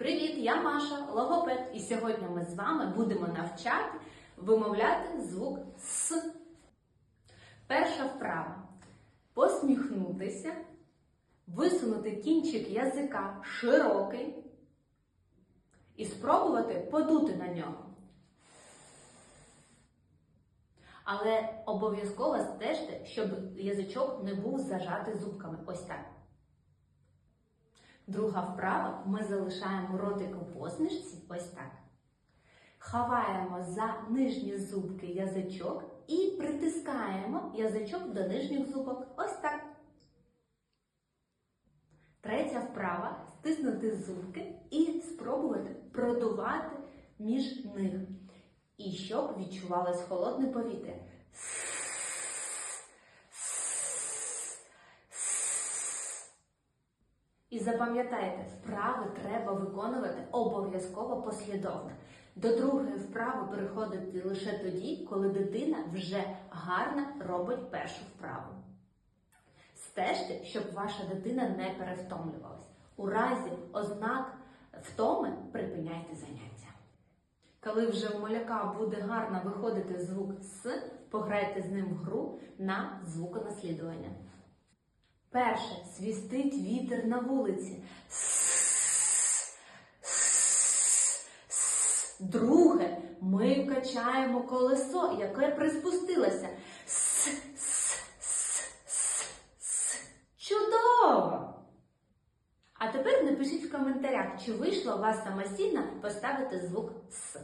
Привіт, я Маша, логопед, і сьогодні ми з вами будемо навчати вимовляти звук С. Перша вправа. Посміхнутися, висунути кінчик язика широкий і спробувати подути на нього. Але обов'язково стежте, щоб язичок не був зажатий зубками. Ось так. Друга вправа ми залишаємо ротик у посмішці ось так. Ховаємо за нижні зубки язичок і притискаємо язичок до нижніх зубок. Ось так. Третя вправа стиснути зубки і спробувати продувати між них. І щоб відчувалось холодне повітря. І запам'ятайте, вправи треба виконувати обов'язково послідовно. До другої вправи переходити лише тоді, коли дитина вже гарно робить першу вправу. Стежте, щоб ваша дитина не перевтомлювалась. У разі ознак втоми припиняйте заняття. Коли вже у маляка буде гарно виходити звук С, пограйте з ним в гру на звуконаслідування. Перше свістить вітер на вулиці. Друге, ми качаємо колесо, яке приспустилося. Чудово! А тепер напишіть в коментарях, чи вийшло у вас самостійно поставити звук С.